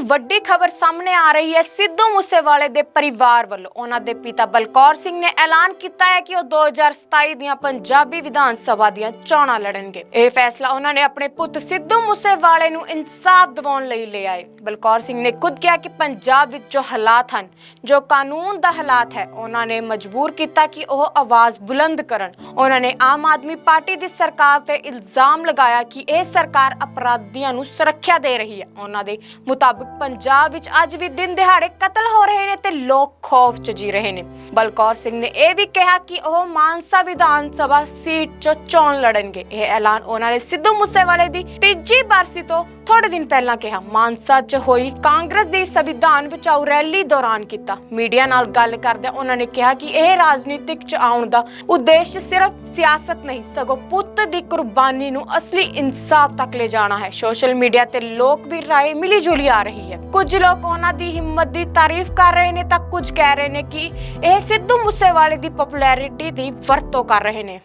ਵੱਡੀ ਖਬਰ ਸਾਹਮਣੇ ਆ ਰਹੀ ਹੈ। ਸਿੱਧੂ ਮੂਸੇਵਾਲੇ ਦੇ ਪਰਿਵਾਰ ਵੱਲੋਂ ਉਹਨਾਂ ਦੇ ਪਿਤਾ ਬਲਕੌਰ ਸਿੰਘ ਨੇ ਐਲਾਨ ਕੀਤਾ ਹੈ ਕਿ ਉਹ 2027 ਦੀਆਂ ਪੰਜਾਬੀ ਵਿਧਾਨ ਸਭਾ ਦੀਆਂ ਚੋਣਾਂ ਲੜਨਗੇ। ਇਹ ਫੈਸਲਾ ਉਹਨਾਂ ਨੇ ਆਪਣੇ ਪੁੱਤ ਸਿੱਧੂ ਮੂਸੇਵਾਲੇ ਨੂੰ ਇਨਸਾਫ ਦਿਵਾਉਣ ਲਈ ਲਿਆ ਹੈ ਬਲਕੌਰ ਸਿੰਘ ਨੇ ਖੁਦ ਕਿਹਾ ਕਿ ਪੰਜਾਬ ਵਿੱਚ ਜੋ ਹਾਲਾਤ ਹਨ, ਜੋ ਕਾਨੂੰਨ ਦਾ ਹਾਲਾਤ ਹੈ, ਉਹਨਾਂ ਨੇ ਮਜਬੂਰ ਕੀਤਾ ਕਿ ਉਹ ਆਵਾਜ਼ ਬੁਲੰਦ ਕਰਨ। ਉਹਨਾਂ ਨੇ ਆਮ ਆਦਮੀ ਪਾਰਟੀ ਦੀ ਸਰਕਾਰ ਤੇ ਇਲਜ਼ਾਮ ਲਗਾਇਆ ਕਿ ਇਹ ਸਰਕਾਰ ਅਪਰਾਧੀਆਂ ਨੂੰ ਸੁਰੱਖਿਆ ਦੇ ਰਹੀ ਹੈ। ਉਹਨਾਂ ਦੇ ਮੁਤਾਬਕ ਪੰਜਾਬ ਵਿੱਚ ਅੱਜ ਵੀ ਦਿਨ ਦਿਹਾੜੇ ਕਤਲ ਹੋ ਰਹੇ ਨੇ ਤੇ ਲੋਕ ਖੌਫ 'ਚ ਜੀ ਰਹੇ ਨੇ। ਬਲਕੌਰ ਸਿੰਘ ਨੇ ਇਹ ਵੀ ਕਿਹਾ ਕਿ ਉਹ ਮਾਨਸਾ ਵਿਧਾਨ ਸਭਾ ਸੀਟ 'ਚੋਂ ਚੋਣ ਲੜਨਗੇ। ਇਹ ਐਲਾਨ ਉਹਨਾਂ ਨੇ ਸਿੱਧੂ ਮੂਸੇਵਾਲੇ ਦੀ ਤੀਜੀ ਬਰਸੀ ਤੋਂ ਥੋੜੇ ਦਿਨ ਪਹਿਲਾਂ ਕਿਹਾ। ਮਾਨਸਾ 'ਚ ਹੋਈ ਕਾਂਗਰਸ ਦੀ ਸੰਵਿਧਾਨ ਬਚਾਓ ਰੈਲੀ ਦੌਰਾਨ ਕੀਤਾ। ਮੀਡੀਆ ਨਾਲ ਗੱਲ ਕਰਦਿਆਂ ਉਹਨਾਂ ਨੇ ਕਿਹਾ ਕਿ ਇਹ ਰਾਜਨੀਤਿਕ 'ਚ ਆਉਣ ਦਾ ਉਦੇਸ਼ ਸਿਰਫ ਸਿਆਸਤ ਨਹੀਂ, ਸਗੋਂ ਪੁੱਤ ਦੀ ਕੁਰਬਾਨੀ ਨੂੰ ਅਸਲੀ ਇਨਸਾਫ ਤੱਕ ਲੈ ਜਾਣਾ ਹੈ। ਸੋਸ਼ਲ ਮੀਡੀਆ ਤੇ ਲੋਕ ਵੀ ਰਾਏ ਮਿਲੀ ਜੁਲੀ ਆ ਰਹੀ ਹੈ। ਕੁਝ ਲੋਕ ਉਹਨਾਂ ਦੀ ਹਿੰਮਤ ਦੀ ਤਾਰੀਫ ਕਰ ਰਹੇ ਨੇ ਤਾਂ ਕੁਝ ਕਹਿ ਰਹੇ ਨੇ ਕਿ ਇਹ ਸਿੱਧੂ ਮੂਸੇਵਾਲੇ ਦੀ ਪਪੂਲੈਰਿਟੀ ਦੀ ਵਰਤੋਂ ਕਰ ਰਹੇ ਨੇ।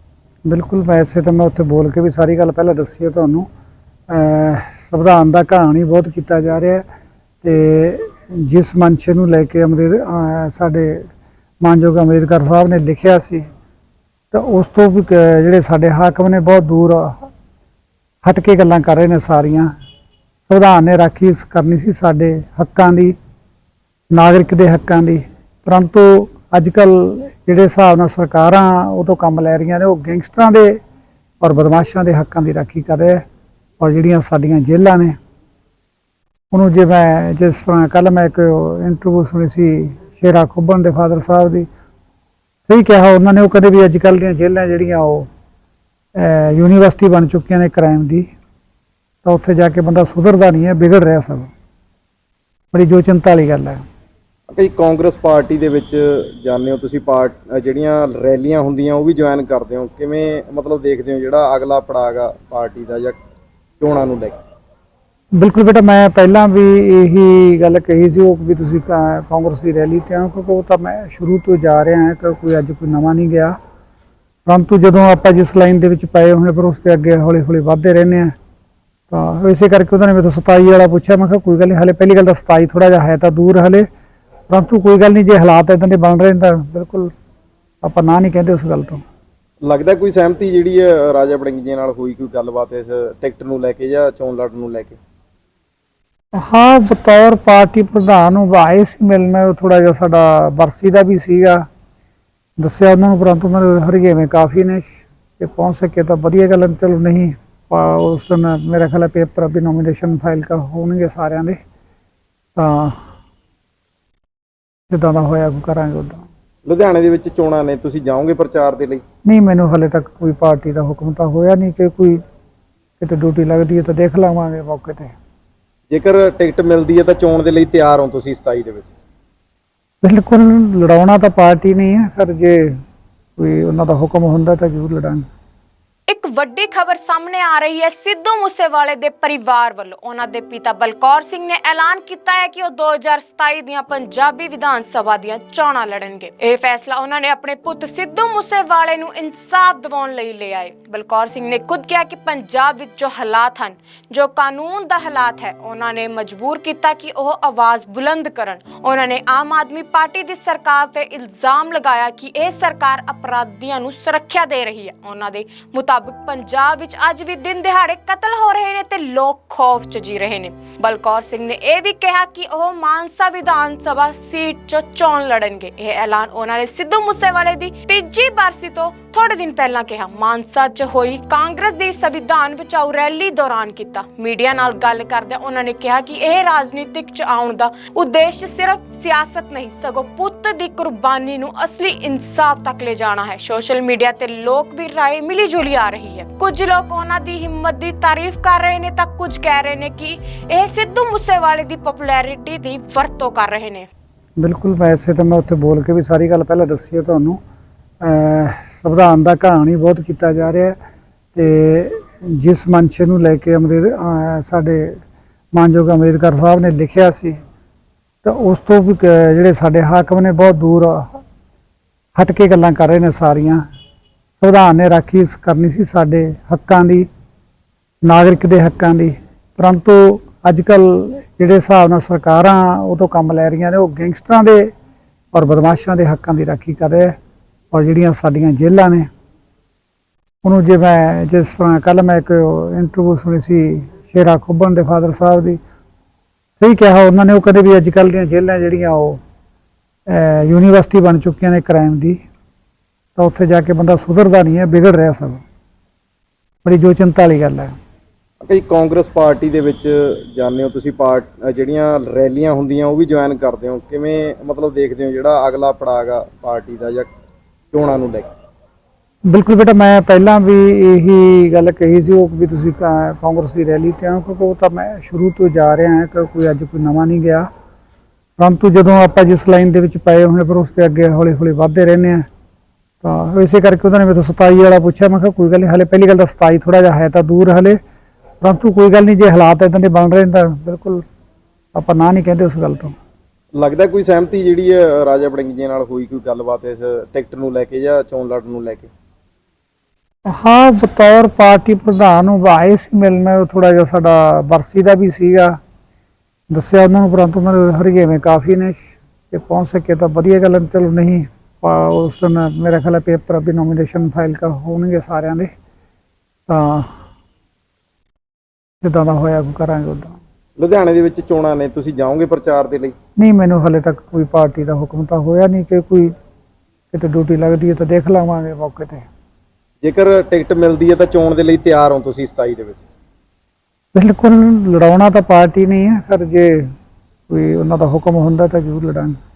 ਬਿਲਕੁਲ, ਵੈਸੇ ਤਾਂ ਮੈਂ ਉੱਥੇ ਬੋਲ ਕੇ ਵੀ ਸਾਰੀ ਗੱਲ ਪਹਿਲਾਂ ਦੱਸੀ ਹੈ ਤੁਹਾਨੂੰ। ਸੰਵਿਧਾਨ ਦਾ ਕਹਾਣੀ ਬਹੁਤ ਕੀਤਾ ਜਾ ਰਿਹਾ ਤੇ ਜਿਸ ਮੰਸ਼ੇ ਨੂੰ ਲੈ ਕੇ ਅੰਮ੍ਰਿਤ ਸਾਡੇ ਮਾਨਯੋਗ ਅੰਬੇਦਕਰ ਸਾਹਿਬ ਨੇ ਲਿਖਿਆ ਸੀ, ਤਾਂ ਉਸ ਤੋਂ ਵੀ ਜਿਹੜੇ ਸਾਡੇ ਹਾਕਮ ਨੇ ਬਹੁਤ ਦੂਰ ਹਟ ਕੇ ਗੱਲਾਂ ਕਰ ਰਹੇ ਨੇ ਸਾਰੀਆਂ। ਸੰਵਿਧਾਨ ਨੇ ਰਾਖੀ ਕਰਨੀ ਸੀ ਸਾਡੇ ਹੱਕਾਂ ਦੀ, ਨਾਗਰਿਕ ਦੇ ਹੱਕਾਂ ਦੀ। ਪਰੰਤੂ ਅੱਜ ਕੱਲ ਜਿਹੜੇ ਹਿਸਾਬ ਨਾਲ ਸਰਕਾਰਾਂ ਉਹ ਤੋਂ ਕੰਮ ਲੈ ਰਹੀਆਂ ਨੇ, ਉਹ ਗੈਂਗਸਟਰਾਂ ਦੇ ਔਰ ਬਦਮਾਸ਼ਾਂ ਦੇ ਹੱਕਾਂ ਦੀ ਰਾਖੀ ਕਰ ਰਿਹਾ ਔਰ ਜਿਹੜੀਆਂ ਸਾਡੀਆਂ ਜੇਲ੍ਹਾਂ ਨੇ। ਉਹਨੂੰ ਜੇ ਮੈਂ ਜਿਸ ਤਰ੍ਹਾਂ ਕੱਲ ਮੈਂ ਇੱਕ ਇੰਟਰਵਿਊ ਸੁਣੀ ਸੀ ਸ਼ੇਰਾ ਖੁੱਬਨ ਦੇ ਫਾਦਰ ਸਾਹਿਬ ਦੀ, ਸਹੀ ਕਿਹਾ ਉਹਨਾਂ ਨੇ, ਉਹ ਕਦੇ ਵੀ ਅੱਜ ਕੱਲ ਦੀਆਂ ਜੇਲ੍ਹਾਂ ਜਿਹੜੀਆਂ ਉਹ ਯੂਨੀਵਰਸਿਟੀ ਬਣ ਚੁੱਕੀਆਂ ਨੇ ਕ੍ਰਾਈਮ ਦੀ। ਤਾਂ ਉੱਥੇ ਜਾ ਕੇ ਬੰਦਾ ਸੁਧਰਦਾ ਨਹੀਂ ਹੈ ਵਿਗੜ ਰਿਹਾ ਸਭ। ਬੜੀ ਜੋ ਚਿੰਤਾ ਵਾਲੀ ਗੱਲ ਹੈ। ਕਈ ਕਾਂਗਰਸ ਪਾਰਟੀ ਦੇ ਵਿੱਚ ਜਾਂਦੇ ਹੋ ਤੁਸੀਂ ਪਾਰਟ ਜਿਹੜੀਆਂ ਰੈਲੀਆਂ ਹੁੰਦੀਆਂ ਉਹ ਵੀ ਜੁਆਇਨ ਕਰਦੇ ਹੋ। ਕਿਵੇਂ ਮਤਲਬ ਦੇਖਦੇ ਹੋ ਜਿਹੜਾ ਅਗਲਾ ਪੜਾਗਾ ਪਾਰਟੀ ਦਾ ਜਾਂ ਚੋਣਾਂ ਨੂੰ ਲੈ ਕੇ? ਬਿਲਕੁਲ ਬੇਟਾ ਮੈਂ ਪਹਿਲਾਂ ਵੀ ਇਹੀ ਗੱਲ ਕਹੀ ਸੀ ਉਹ ਵੀ ਤੁਸੀਂ ਕਾਂਗਰਸ ਦੀ ਰੈਲੀ ਤੇ ਆਓ ਕਿਉਂਕਿ ਉਹ ਤਾਂ ਮੈਂ ਸ਼ੁਰੂ ਤੋਂ ਜਾ ਰਿਹਾ ਹਾਂ ਕਿ ਕੋਈ ਅੱਜ ਕੋਈ ਨਵਾਂ ਨਹੀਂ ਗਿਆ। ਪਰੰਤੂ ਜਦੋਂ ਆਪਾਂ ਜਿਸ ਲਾਈਨ ਦੇ ਵਿੱਚ ਪਏ ਹੋਏ ਪਰ ਉਸ ਤੇ ਅੱਗੇ ਹੌਲੀ ਹੌਲੀ ਵਧਦੇ ਰਹਿੰਦੇ ਆ ਤਾਂ ਇਸੇ ਕਰਕੇ ਉਹਨਾਂ ਨੇ ਮੈਨੂੰ 27 ਵਾਲਾ ਪੁੱਛਿਆ ਮੈਂ ਕਿਹਾ ਕੋਈ ਗੱਲ ਨਹੀਂ ਹਲੇ ਪਹਿਲੀ ਗੱਲ ਤਾਂ 27 ਥੋੜਾ ਜਿਹਾ ਹੈ ਤਾਂ ਦੂਰ ਹਲੇ। ਪਰੰਤੂ ਕੋਈ ਗੱਲ ਨਹੀਂ ਜੇ ਹਾਲਾਤ ਇਦਾਂ ਦੇ ਬਣ ਰਹੇ ਨੇ ਤਾਂ ਬਿਲਕੁਲ ਆਪਾਂ ਨਾ ਨਹੀਂ ਕਹਿੰਦੇ ਉਸ ਗੱਲ ਤੋਂ। ਲੱਗਦਾ ਕੋਈ ਸਹਿਮਤੀ ਜਿਹੜੀ ਹੈ ਰਾਜਾ ਬੜਿੰਗ ਜੀ ਨਾਲ ਹੋਈ ਕੋਈ ਗੱਲਬਾਤ ਇਸ ਟਿਕਟ ਨੂੰ ਲੈ ਕੇ ਜਾਂ ਚੋਣ ਲੜਨ ਨੂੰ ਲੈ ਕੇ? ਹਾਂ ਬਤੌਰ ਪਾਰਟੀ ਪ੍ਰਧਾਨ ਉਹ ਆਏ ਸੀ ਮਿਲਣ ਥੋੜਾ ਜਿਹਾ ਸਾਡਾ ਬਰਸੀ ਦਾ ਵੀ ਸੀਗਾ। ਦੱਸਿਆ ਉਹਨਾਂ ਨੂੰ ਪਰੰਤੂ ਉਹਨਾਂ ਦੇ ਹਰਗੇਵੇਂ ਕਾਫੀ ਨੇ ਕਿ ਪਹੁੰਚ ਸਕੇ ਤਾਂ ਵਧੀਆ ਗੱਲ ਚਲੋ ਨਹੀਂ। ਪਾ- ਉਸ ਦਿਨ ਮੇਰਾ ਖਿਆਲ ਪੇਪਰ ਵੀ ਨੋਮੀਨੇਸ਼ਨ ਫਾਈਲ ਕਰ ਹੋਣਗੇ ਸਾਰਿਆਂ ਦੇ ਤਾਂ ਜਿੱਦਾਂ ਦਾ ਹੋਇਆ ਕੋਈ ਕਰਾਂਗੇ ਉਦਾਂ। ਲੁਧਿਆਣੇ ਦੇ ਵਿੱਚ ਚੋਣਾਂ ਨੇ ਤੁਸੀਂ ਜਾਓਗੇ ਪ੍ਰਚਾਰ ਦੇ ਲਈ? ਨਹੀਂ ਮੈਨੂੰ ਹਲੇ ਤੱਕ ਕੋਈ ਪਾਰਟੀ ਦਾ ਹੁਕਮ ਤਾਂ ਹੋਇਆ ਨਹੀਂ ਕਿ ਕੋਈ ਕਿਤੇ ਡਿਊਟੀ ਲੱਗਦੀ ਹੈ ਤਾਂ ਦੇਖ ਲਵਾਂਗੇ ਮੌਕੇ ਤੇ। ਜੇਕਰ ਟਿਕਟ ਮਿਲਦੀ ਹੈ ਤਾਂ ਚੋਣ ਦੇ ਲਈ ਤਿਆਰ ਹੋ ਤੁਸੀਂ 27 ਦੇ ਵਿੱਚ। ਬਿਲਕੁਲ ਲੜਾਉਣਾ ਤਾਂ ਪਾਰਟੀ ਨਹੀਂ ਹੈ ਪਰ ਜੇ ਕੋਈ ਉਹਨਾਂ ਦਾ ਹੁਕਮ ਹੁੰਦਾ ਤਾਂ ਜ਼ਰੂਰ ਲੜਾਂਗੇ। ਇੱਕ ਵੱਡੀ ਖਬਰ ਸਾਹਮਣੇ ਆ ਰਹੀ ਹੈ ਸਿੱਧੂ ਮੂਸੇਵਾਲੇ ਦੇ ਪਰਿਵਾਰ ਵੱਲੋਂ। ਉਹਨਾਂ ਦੇ ਪਿਤਾ ਬਲਕੌਰ ਸਿੰਘ ਨੇ ਐਲਾਨ ਕੀਤਾ ਹੈ ਕਿ ਉਹ 2027 ਦੀਆਂ ਪੰਜਾਬੀ ਵਿਧਾਨ ਸਭਾ ਦੀਆਂ ਚੋਣਾਂ ਲੜਨਗੇ। ਇਹ ਫੈਸਲਾ ਉਹਨਾਂ ਨੇ ਆਪਣੇ ਪੁੱਤ ਸਿੱਧੂ ਮੂਸੇਵਾਲੇ ਨੂੰ ਇਨਸਾਫ ਦਿਵਾਉਣ ਲਈ ਲਿਆ ਹੈ ਬਲਕੌਰ ਸਿੰਘ ਨੇ ਖੁਦ ਕਿਹਾ ਕਿ ਪੰਜਾਬ ਵਿੱਚ ਜੋ ਹਾਲਾਤ ਹਨ ਜੋ ਕਾਨੂੰਨ ਦਾ ਹਾਲਾਤ ਹੈ। ਉਹਨਾਂ ਨੇ ਮਜਬੂਰ ਕੀਤਾ ਕਿ ਉਹ ਆਵਾਜ਼ ਬੁਲੰਦ ਕਰਨ। ਉਹਨਾਂ ਨੇ ਆਮ ਆਦਮੀ ਪਾਰਟੀ ਦੀ ਸਰਕਾਰ ਤੇ ਇਲਜ਼ਾਮ ਲਗਾਇਆ ਕਿ ਇਹ ਸਰਕਾਰ ਅਪਰਾਧੀਆਂ ਨੂੰ ਸੁਰੱਖਿਆ ਦੇ ਰਹੀ ਹੈ। ਉਹਨਾਂ ਦੇ ਮੁਤਾਬਕ ਪੰਜਾਬ ਵਿੱਚ ਅੱਜ ਵੀ ਦਿਨ ਦਿਹਾੜੇ ਕਤਲ ਹੋ ਰਹੇ ਨੇ ਤੇ ਲੋਕ ਖੌਫ 'ਚ ਜੀ ਰਹੇ ਨੇ। ਬਲਕੌਰ ਸਿੰਘ ਨੇ ਇਹ ਵੀ ਕਿਹਾ ਕਿ ਉਹ ਮਾਨਸਾ ਵਿਧਾਨ ਸਭਾ ਸੀਟ 'ਚੋਂ ਚੋਣ ਲੜਨਗੇ। ਇਹ ਐਲਾਨ ਉਹਨਾਂ ਨੇ ਸਿੱਧੂ ਮੂਸੇਵਾਲੇ ਦੀ ਤੀਜੀ ਬਰਸੀ ਤੋਂ ਥੋੜੇ ਦਿਨ ਪਹਿਲਾਂ ਕਿਹਾ, ਮਾਨਸਾ 'ਚ ਹੋਈ ਕਾਂਗਰਸ ਦੀ ਸੰਵਿਧਾਨ ਬਚਾਓ ਰੈਲੀ ਦੌਰਾਨ ਕੀਤਾ। ਮੀਡੀਆ ਨਾਲ ਗੱਲ ਕਰਦਿਆਂ ਉਹਨਾਂ ਨੇ ਕਿਹਾ ਕਿ ਇਹ ਰਾਜਨੀਤਿਕ 'ਚ ਆਉਣ ਦਾ ਉਦੇਸ਼ ਸਿਰਫ ਸਿਆਸਤ ਨਹੀਂ, ਸਗੋਂ ਪੁੱਤ ਦੀ ਕੁਰਬਾਨੀ ਨੂੰ ਅਸਲੀ ਇਨਸਾਫ ਤੱਕ ਲੈ ਜਾਣਾ ਹੈ। ਸੋਸ਼ਲ ਮੀਡੀਆ ਤੇ ਲੋਕ ਵੀ ਰਾਏ ਮਿਲੀ ਜੁਲੀ ਆ ਰਹੀ ਹੈ। ਕੁਝ ਲੋਕ ਉਹਨਾਂ ਦੀ ਹਿੰਮਤ ਦੀ ਤਾਰੀਫ ਕਰ ਰਹੇ ਨੇ ਤਾਂ ਕੁਝ ਕਹਿ ਰਹੇ ਨੇ ਕਿ ਇਹ ਸਿੱਧੂ ਮੂਸੇਵਾਲੇ ਦੀ ਪਪੂਲੈਰਿਟੀ ਦੀ ਵਰਤੋਂ ਕਰ ਰਹੇ ਨੇ। ਬਿਲਕੁਲ, ਵੈਸੇ ਤਾਂ ਮੈਂ ਉੱਥੇ ਬੋਲ ਕੇ ਵੀ ਸਾਰੀ ਗੱਲ ਪਹਿਲਾਂ ਦੱਸੀ ਹੈ ਤੁਹਾਨੂੰ। ਸੰਵਿਧਾਨ ਦਾ ਕਹਾਣੀ ਬਹੁਤ ਕੀਤਾ ਜਾ ਰਿਹਾ ਹੈ ਤੇ ਜਿਸ ਮੰਚ ਨੂੰ ਲੈ ਕੇ ਅੰਮ੍ਰਿਤ ਸਾਡੇ ਮਾਨਯੋਗ ਅੰਬੇਦਕਰ ਸਾਹਿਬ ਨੇ ਲਿਖਿਆ ਸੀ, ਤਾਂ ਉਸ ਤੋਂ ਵੀ ਜਿਹੜੇ ਸਾਡੇ ਹਾਕਮ ਨੇ ਬਹੁਤ ਦੂਰ ਹਟ ਕੇ ਗੱਲਾਂ ਕਰ ਰਹੇ ਨੇ ਸਾਰੀਆਂ। ਸੰਵਿਧਾਨ ਨੇ ਰਾਖੀ ਕਰਨੀ ਸੀ ਸਾਡੇ ਹੱਕਾਂ ਦੀ, ਨਾਗਰਿਕ ਦੇ ਹੱਕਾਂ ਦੀ। ਪਰੰਤੂ ਅੱਜ ਕੱਲ ਜਿਹੜੇ ਹਿਸਾਬ ਨਾਲ ਸਰਕਾਰਾਂ ਉਹ ਤੋਂ ਕੰਮ ਲੈ ਰਹੀਆਂ ਨੇ, ਉਹ ਗੈਂਗਸਟਰਾਂ ਦੇ ਔਰ ਬਦਮਾਸ਼ਾਂ ਦੇ ਹੱਕਾਂ ਦੀ ਰਾਖੀ ਕਰ ਰਿਹਾ ਹੈ। ਔਰ ਜਿਹੜੀਆਂ ਸਾਡੀਆਂ ਜੇਲ੍ਹਾਂ ਨੇ, ਉਹਨੂੰ ਜੇ ਮੈਂ ਜਿਸ ਤਰ੍ਹਾਂ ਕੱਲ ਮੈਂ ਇੱਕ ਇੰਟਰਵਿਊ ਸੁਣੀ ਸੀ ਸ਼ੇਰਾ ਖੁੱਬਣ ਦੇ ਫਾਦਰ ਸਾਹਿਬ ਦੀ, ਸਹੀ ਕਿਹਾ ਉਹਨਾਂ ਨੇ, ਉਹ ਕਦੇ ਵੀ ਅੱਜ ਕੱਲ੍ਹ ਦੀਆਂ ਜੇਲ੍ਹਾਂ ਜਿਹੜੀਆਂ ਉਹ ਯੂਨੀਵਰਸਿਟੀ ਬਣ ਚੁੱਕੀਆਂ ਨੇ ਕ੍ਰਾਈਮ ਦੀ, ਤਾਂ ਉੱਥੇ ਜਾ ਕੇ ਬੰਦਾ ਸੁਧਰਦਾ ਨਹੀਂ ਹੈ, ਵਿਗੜ ਰਿਹਾ ਸਭ ਬੜੀ ਜੋ ਚਿੰਤਾ ਵਾਲੀ ਗੱਲ ਹੈ। ਕਈ ਕਾਂਗਰਸ ਪਾਰਟੀ ਦੇ ਵਿੱਚ ਜਾਂਦੇ ਹੋ ਤੁਸੀਂ ਪਾਰਟ ਜਿਹੜੀਆਂ ਰੈਲੀਆਂ ਹੁੰਦੀਆਂ ਉਹ ਵੀ ਜੁਆਇਨ ਕਰਦੇ ਹੋ, ਕਿਵੇਂ ਮਤਲਬ ਦੇਖਦੇ ਹੋ ਜਿਹੜਾ ਅਗਲਾ ਪੜਾਗਾ ਪਾਰਟੀ ਦਾ ਜਾਂ ਚੋਣਾਂ ਨੂੰ ਲੈ ਕੇ? ਬਿਲਕੁਲ ਬੇਟਾ, ਮੈਂ ਪਹਿਲਾਂ ਵੀ ਇਹੀ ਗੱਲ ਕਹੀ ਸੀ ਉਹ ਵੀ ਤੁਸੀਂ ਕਾਂਗਰਸ ਦੀ ਰੈਲੀ ਤੇ ਆਓ, ਕਿਉਂਕਿ ਉਹ ਤਾਂ ਮੈਂ ਸ਼ੁਰੂ ਤੋਂ ਜਾ ਰਿਹਾ ਹਾਂ ਕਿ ਕੋਈ ਅੱਜ ਕੋਈ ਨਵਾਂ ਨਹੀਂ ਗਿਆ। ਪਰੰਤੂ ਜਦੋਂ ਆਪਾਂ ਜਿਸ ਲਾਈਨ ਦੇ ਵਿੱਚ ਪਏ ਹੋਏ ਪਰ ਉਸ ਤੇ ਅੱਗੇ ਹੌਲੀ ਹੌਲੀ ਵਧਦੇ ਰਹਿੰਦੇ ਆ ਤਾਂ ਇਸੇ ਕਰਕੇ ਉਹਨਾਂ ਨੇ ਮੈਨੂੰ 27 ਵਾਲਾ ਪੁੱਛਿਆ, ਮੈਂ ਕਿਹਾ ਕੋਈ ਗੱਲ ਨਹੀਂ, ਹਲੇ ਪਹਿਲੀ ਗੱਲ ਤਾਂ 27 ਥੋੜਾ ਜਿਹਾ ਹੈ ਤਾਂ ਦੂਰ ਹਲੇ। ਪਰੰਤੂ ਕੋਈ ਗੱਲ ਨਹੀਂ, ਜੇ ਹਾਲਾਤ ਇਦਾਂ ਦੇ ਬਣ ਰਹੇ ਤਾਂ ਬਿਲਕੁਲ ਆਪਾਂ ਨਾ ਨਹੀਂ ਕਹਿੰਦੇ ਉਸ ਗੱਲ ਤੋਂ। ਲੱਗਦਾ ਕੋਈ ਸਹਿਮਤੀ ਜਿਹੜੀ ਹੈ ਰਾਜਾ ਬੜਿੰਗ ਜੀ ਨਾਲ ਹੋਈ ਕੋਈ ਗੱਲਬਾਤ ਇਸ ਟਿਕਟ ਨੂੰ ਲੈ ਕੇ ਜਾਂ ਚੋਣ ਲੜਨ ਨੂੰ ਲੈ ਕੇ? ਹਾਂ ਬਤੌਰ ਪਾਰਟੀ ਪ੍ਰਧਾਨ ਨੂੰ ਆਏ ਸੀ ਮਿਲਣਾ ਥੋੜਾ ਜਿਹਾ ਸਾਡਾ ਬਰਸੀ ਦਾ ਵੀ ਸੀਗਾ। ਦੱਸਿਆ ਉਹਨਾਂ ਨੂੰ ਪਰੰਤੂ ਉਹਨਾਂ ਦੇ ਹਰਗੇਵੇਂ ਕਾਫੀ ਨੇ ਕਿ ਪਹੁੰਚ ਸਕੇ ਤਾਂ ਵਧੀਆ ਗੱਲ ਹੈ, ਚਲੋ ਨਹੀਂ ਉਸ ਦਿਨ ਮੇਰਾ ਖਿਆਲ ਹੈ ਪੇਪਰ ਵੀ ਨੋਮੀਨੇਸ਼ਨ ਫਾਈਲ ਕਰ ਹੋਣਗੇ ਸਾਰਿਆਂ ਦੇ। ਤਾਂ ਜਿੱਦਾਂ ਦਾ ਹੋਇਆ ਉਹ ਕਰਾਂਗੇ ਉਦਾਂ ਲੁਧਿਆਣੇ ਦੇ ਵਿੱਚ ਚੋਣਾਂ ਨੇ ਤੁਸੀਂ ਜਾਓਗੇ ਪ੍ਰਚਾਰ ਦੇ ਲਈ? ਨਹੀਂ ਮੈਨੂੰ ਹਲੇ ਤੱਕ ਕੋਈ ਪਾਰਟੀ ਦਾ ਹੁਕਮ ਤਾਂ ਹੋਇਆ ਨਹੀਂ ਕਿ ਕੋਈ ਕਿਤੇ ਡਿਊਟੀ ਲੱਗਦੀ ਹੈ ਤਾਂ ਦੇਖ ਲਵਾਂਗੇ ਮੌਕੇ ਤੇ। ਜੇਕਰ ਟਿਕਟ ਮਿਲਦੀ ਹੈ ਤਾਂ ਚੋਣ ਦੇ ਲਈ ਤਿਆਰ ਹੋ ਤੁਸੀਂ 27 ਦੇ ਵਿੱਚ? ਬਿਲਕੁਲ ਲੜਾਉਣਾ ਤਾਂ ਪਾਰਟੀ ਨਹੀਂ ਹੈ ਪਰ ਜੇ ਕੋਈ ਉਹਨਾਂ ਦਾ ਹੁਕਮ ਹੁੰਦਾ ਤਾਂ ਜ਼ਰੂਰ ਲੜਾਂਗੇ।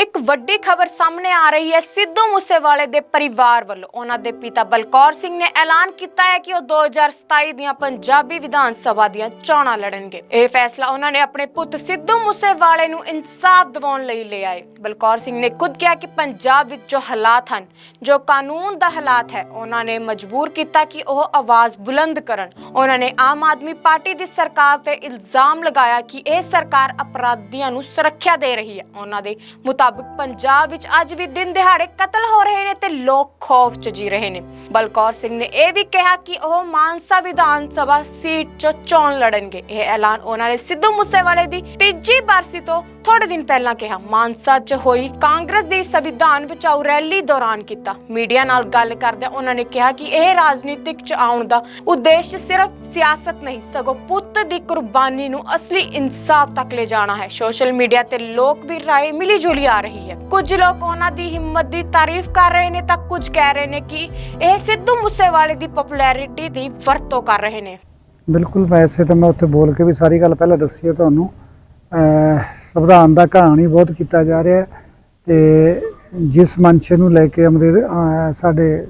ਇੱਕ ਵੱਡੀ ਖਬਰ ਸਾਹਮਣੇ ਆ ਰਹੀ ਹੈ ਸਿੱਧੂ ਮੂਸੇਵਾਲੇ ਦੇ ਪਰਿਵਾਰ ਵੱਲੋਂ। ਉਹਨਾਂ ਦੇ ਪਿਤਾ ਬਲਕੌਰ ਸਿੰਘ ਨੇ ਐਲਾਨ ਕੀਤਾ ਹੈ ਕਿ ਉਹ 2027 ਦੀਆਂ ਪੰਜਾਬੀ ਵਿਧਾਨ ਸਭਾ ਦੀਆਂ ਚੋਣਾਂ ਲੜਨਗੇ। ਇਹ ਫੈਸਲਾ ਉਹਨਾਂ ਨੇ ਆਪਣੇ ਪੁੱਤ ਸਿੱਧੂ ਮੂਸੇਵਾਲੇ ਨੂੰ ਇਨਸਾਫ ਦਿਵਾਉਣ ਲਈ ਲਿਆ ਹੈ ਬਲਕੌਰ ਸਿੰਘ ਨੇ ਖੁਦ ਕਿਹਾ ਕਿ ਪੰਜਾਬ ਵਿੱਚ ਜੋ ਹਾਲਾਤ ਹਨ, ਜੋ ਕਾਨੂੰਨ ਦਾ ਹਾਲਾਤ ਹੈ, ਉਹਨਾਂ ਨੇ ਮਜਬੂਰ ਕੀਤਾ ਕਿ ਉਹ ਆਵਾਜ਼ ਬੁਲੰਦ ਕਰਨ। ਉਹਨਾਂ ਨੇ ਆਮ ਆਦਮੀ ਪਾਰਟੀ ਦੀ ਸਰਕਾਰ ਤੇ ਇਲਜ਼ਾਮ ਲਗਾਇਆ ਕਿ ਇਹ ਸਰਕਾਰ ਅਪਰਾਧੀਆਂ ਨੂੰ ਸੁਰੱਖਿਆ ਦੇ ਰਹੀ ਹੈ। ਉਹਨਾਂ ਦੇ ਮੁਤਾਬਕ ਪੰਜਾਬ ਵਿੱਚ ਅੱਜ ਵੀ ਦਿਨ ਦਿਹਾੜੇ ਕਤਲ ਹੋ ਰਹੇ ਨੇ ਤੇ ਲੋਕ ਖੌਫ 'ਚ ਜੀ ਰਹੇ ਨੇ। ਬਲਕੌਰ ਸਿੰਘ ਨੇ ਇਹ ਵੀ ਕਿਹਾ ਕਿ ਉਹ ਮਾਨਸਾ ਵਿਧਾਨ ਸਭਾ ਸੀਟ 'ਚ ਚੋਣ ਲੜਨਗੇ। ਇਹ ਐਲਾਨ ਉਹਨਾਂ ਨੇ ਸਿੱਧੂ ਮੂਸੇਵਾਲੇ ਦੀ ਤੀਜੀ ਬਰਸੀ ਤੋਂ ਥੋੜੇ ਦਿਨ ਪਹਿਲਾਂ ਕਿਹਾ, ਮਾਨਸਾ 'ਚ ਹੋਈ ਕਾਂਗਰਸ ਦੀ ਸੰਵਿਧਾਨ ਬਚਾਓ ਰੈਲੀ ਦੌਰਾਨ ਕੀਤਾ। ਮੀਡੀਆ ਨਾਲ ਗੱਲ ਕਰਦਿਆਂ ਉਹਨਾਂ ਨੇ ਕਿਹਾ ਕਿ ਇਹ ਰਾਜਨੀਤਿਕ 'ਚ ਆਉਣ ਦਾ ਉਦੇਸ਼ ਸਿਰਫ ਸਿਆਸਤ ਨਹੀਂ, ਸਗੋਂ ਪੁੱਤ ਦੀ ਕੁਰਬਾਨੀ ਨੂੰ ਅਸਲੀ ਇਨਸਾਫ ਤੱਕ ਲੈ ਜਾਣਾ ਹੈ। ਸੋਸ਼ਲ ਮੀਡੀਆ ਤੇ ਲੋਕ ਵੀ ਰਾਏ ਮਿਲੀ ਜੁਲੀ ਆ ਰਹੀ ਹੈ। ਕੁਝ ਲੋਕ ਉਹਨਾਂ ਦੀ ਹਿੰਮਤ ਦੀ ਤਾਰੀਫ ਕਰ ਰਹੇ ਨੇ ਤਾਂ ਕੁਝ ਕਹਿ ਰਹੇ ਨੇ ਕਿ ਇਹ ਸਿੱਧੂ ਮੂਸੇਵਾਲੇ ਦੀ ਪਪੂਲੈਰਿਟੀ ਦੀ ਵਰਤੋਂ ਕਰ ਰਹੇ ਨੇ। ਬਿਲਕੁਲ, ਵੈਸੇ ਤਾਂ ਮੈਂ ਉੱਥੇ ਬੋਲ ਕੇ ਵੀ ਸਾਰੀ ਗੱਲ ਪਹਿਲਾਂ ਦੱਸੀ ਹੈ ਤੁਹਾਨੂੰ। ਸੰਵਿਧਾਨ ਦਾ ਕਹਾਣੀ ਬਹੁਤ ਕੀਤਾ ਜਾ ਰਿਹਾ ਹੈ ਤੇ ਜਿਸ ਮੰਸ਼ੇ ਨੂੰ ਲੈ ਕੇ ਅੰਮ੍ਰਿਤ ਸਾਡੇ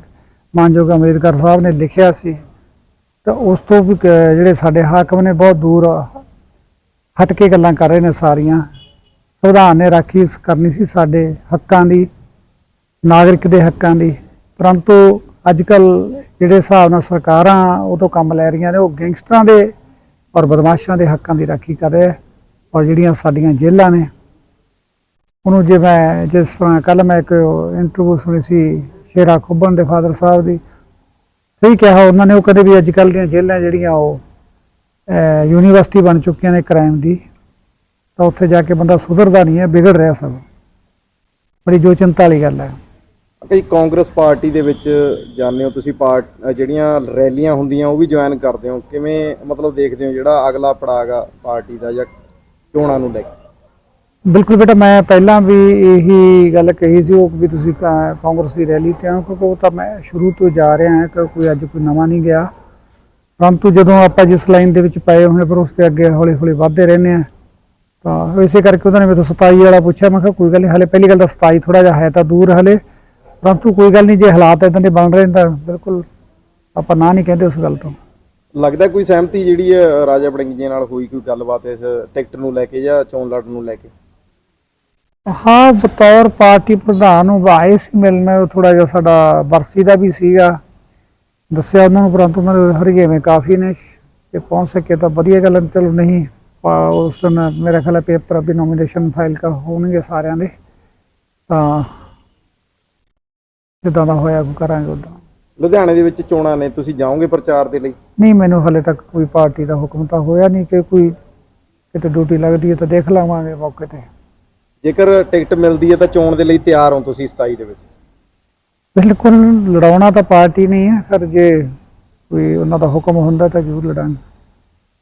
ਮਾਨਯੋਗ ਅੰਬੇਦਕਰ ਸਾਹਿਬ ਨੇ ਲਿਖਿਆ ਸੀ, ਤਾਂ ਉਸ ਤੋਂ ਵੀ ਜਿਹੜੇ ਸਾਡੇ ਹਾਕਮ ਨੇ ਬਹੁਤ ਦੂਰ ਹਟ ਕੇ ਗੱਲਾਂ ਕਰ ਰਹੇ ਨੇ ਸਾਰੀਆਂ। ਸੰਵਿਧਾਨ ਨੇ ਰਾਖੀ ਕਰਨੀ ਸੀ ਸਾਡੇ ਹੱਕਾਂ ਦੀ, ਨਾਗਰਿਕ ਦੇ ਹੱਕਾਂ ਦੀ। ਪਰੰਤੂ ਅੱਜ ਕੱਲ ਜਿਹੜੇ ਹਿਸਾਬ ਨਾਲ ਸਰਕਾਰਾਂ ਉਹ ਤੋਂ ਕੰਮ ਲੈ ਰਹੀਆਂ ਨੇ, ਉਹ ਗੈਂਗਸਟਰਾਂ ਦੇ ਔਰ ਬਦਮਾਸ਼ਾਂ ਦੇ ਹੱਕਾਂ ਦੀ ਰਾਖੀ ਕਰ ਰਿਹਾ ਔਰ ਜਿਹੜੀਆਂ ਸਾਡੀਆਂ ਜੇਲ੍ਹਾਂ ਨੇ, ਉਹਨੂੰ ਜੇ ਮੈਂ ਜਿਸ ਤਰ੍ਹਾਂ ਕੱਲ ਮੈਂ ਇੱਕ ਇੰਟਰਵਿਊ ਸੁਣੀ ਸੀ ਸ਼ੇਰਾ ਖੁੱਬਨ ਦੇ ਫਾਦਰ ਸਾਹਿਬ ਦੀ, ਸਹੀ ਕਿਹਾ ਉਹਨਾਂ ਨੇ ਉਹ ਕਦੇ ਵੀ ਅੱਜ ਕੱਲ੍ਹ ਦੀਆਂ ਜੇਲ੍ਹਾਂ ਜਿਹੜੀਆਂ ਉਹ ਯੂਨੀਵਰਸਿਟੀ ਬਣ ਚੁੱਕੀਆਂ ਨੇ ਕ੍ਰਾਈਮ ਦੀ, ਤਾਂ ਉੱਥੇ ਜਾ ਕੇ ਬੰਦਾ ਸੁਧਰਦਾ ਨਹੀਂ ਹੈ, ਵਿਗੜ ਰਿਹਾ ਸਭ। ਬੜੀ ਜੋ ਚਿੰਤਾ ਵਾਲੀ ਗੱਲ ਹੈ। ਕਈ ਕਾਂਗਰਸ ਪਾਰਟੀ ਦੇ ਵਿੱਚ ਜਾਂਦੇ ਹੋ ਤੁਸੀਂ, ਪਾਰਟ ਜਿਹੜੀਆਂ ਰੈਲੀਆਂ ਹੁੰਦੀਆਂ ਉਹ ਵੀ ਜੁਆਇਨ ਕਰਦੇ ਹੋ, ਕਿਵੇਂ ਮਤਲਬ ਦੇਖਦੇ ਹੋ ਜਿਹੜਾ ਅਗਲਾ ਪੜਾਗਾ ਪਾਰਟੀ ਦਾ ਜਾਂ ਚੋਣਾਂ ਨੂੰ ਲੈ ਕੇ? ਬਿਲਕੁਲ ਬੇਟਾ, ਮੈਂ ਪਹਿਲਾਂ ਵੀ ਇਹੀ ਗੱਲ ਕਹੀ ਸੀ ਉਹ ਵੀ ਤੁਸੀਂ ਕਾਂਗਰਸ ਦੀ ਰੈਲੀ ਤੇ ਆਓ, ਕਿਉਂਕਿ ਉਹ ਤਾਂ ਮੈਂ ਸ਼ੁਰੂ ਤੋਂ ਜਾ ਰਿਹਾ ਹਾਂ, ਕਿ ਕੋਈ ਅੱਜ ਕੋਈ ਨਵਾਂ ਨਹੀਂ ਗਿਆ। ਪਰੰਤੂ ਜਦੋਂ ਆਪਾਂ ਜਿਸ ਲਾਈਨ ਦੇ ਵਿੱਚ ਪਏ ਹੋਏ ਪਰ ਉਸ ਤੇ ਅੱਗੇ ਹੌਲੀ ਹੌਲੀ ਵਧਦੇ ਰਹਿੰਦੇ ਆ ਤਾਂ ਇਸੇ ਕਰਕੇ ਉਹਨਾਂ ਨੇ ਮੈਨੂੰ 27 ਵਾਲਾ ਪੁੱਛਿਆ, ਮੈਂ ਕਿਹਾ ਕੋਈ ਗੱਲ ਨਹੀਂ, ਹਲੇ ਪਹਿਲੀ ਗੱਲ ਤਾਂ 27 ਥੋੜਾ ਜਿਹਾ ਹੈ ਤਾਂ ਦੂਰ ਹਲੇ। ਪਰੰਤੂ ਕੋਈ ਗੱਲ ਨਹੀਂ, ਜੇ ਹਾਲਾਤ ਇਦਾਂ ਦੇ ਬਣ ਰਹੇ ਤਾਂ ਬਿਲਕੁਲ ਆਪਾਂ ਨਾ ਨਹੀਂ ਕਹਿੰਦੇ ਉਸ ਗੱਲ ਤੋਂ। ਲੱਗਦਾ ਕੋਈ ਸਹਿਮਤੀ ਜਿਹੜੀ ਹੈ ਰਾਜਾ ਬੜਿੰਗ ਜੀ ਨਾਲ ਹੋਈ ਕੋਈ ਗੱਲਬਾਤ ਇਸ ਟਿਕਟ ਨੂੰ ਲੈ ਕੇ ਜਾਂ ਚੋਣ ਲੜਨ ਨੂੰ ਲੈ ਕੇ? ਹਾਂ, ਬਤੌਰ ਪਾਰਟੀ ਪ੍ਰਧਾਨ ਨੂੰ ਆਏ ਸੀ ਮਿਲਣਾ ਥੋੜਾ ਜਿਹਾ ਸਾਡਾ ਬਰਸੀ ਦਾ ਵੀ ਸੀਗਾ। ਦੱਸਿਆ ਉਹਨਾਂ ਨੂੰ, ਪਰੰਤੂ ਉਹਨਾਂ ਦੇ ਹਰਗੇਵੇਂ ਕਾਫੀ ਨੇ। ਤੇ ਪਹੁੰਚ ਸਕੇ ਤਾਂ ਵਧੀਆ ਗੱਲ ਚਲੋ ਨਹੀਂ ਉਸ ਦਿਨ ਮੇਰਾ ਖਿਆਲ ਪੇਪਰ ਵੀ ਨੋਮੀਨੇਸ਼ਨ ਫਾਈਲ ਕਰ ਹੋਣਗੇ ਸਾਰਿਆਂ ਦੇ। ਤਾਂ ਜਿੱਦਾਂ ਦਾ ਹੋਇਆ, ਕਰਾਂਗੇ ਉਦਾਂ ਲੁਧਿਆਣੇ ਦੇ ਵਿੱਚ ਚੋਣਾਂ ਨੇ ਤੁਸੀਂ ਜਾਓਗੇ ਪ੍ਰਚਾਰ ਦੇ ਲਈ? ਨਹੀਂ ਮੈਨੂੰ ਹਲੇ ਤੱਕ ਕੋਈ ਪਾਰਟੀ ਦਾ ਹੁਕਮ ਤਾਂ ਹੋਇਆ ਨਹੀਂ ਕਿ ਕੋਈ ਕਿਤੇ ਡਿਊਟੀ ਲੱਗਦੀ ਹੈ ਤਾਂ ਦੇਖ ਲਵਾਂਗੇ ਮੌਕੇ ਤੇ। ਜੇਕਰ ਟਿਕਟ ਮਿਲਦੀ ਹੈ ਤਾਂ ਚੋਣ ਦੇ ਲਈ ਤਿਆਰ ਹੋ ਤੁਸੀਂ 27 ਦੇ ਵਿੱਚ। ਬਿਲਕੁਲ ਲੜਾਉਣਾ ਤਾਂ ਪਾਰਟੀ ਨਹੀਂ ਹੈ ਪਰ ਜੇ ਕੋਈ ਉਹਨਾਂ ਦਾ ਹੁਕਮ ਹੁੰਦਾ ਤਾਂ ਜ਼ਰੂਰ ਲੜਾਂਗੇ।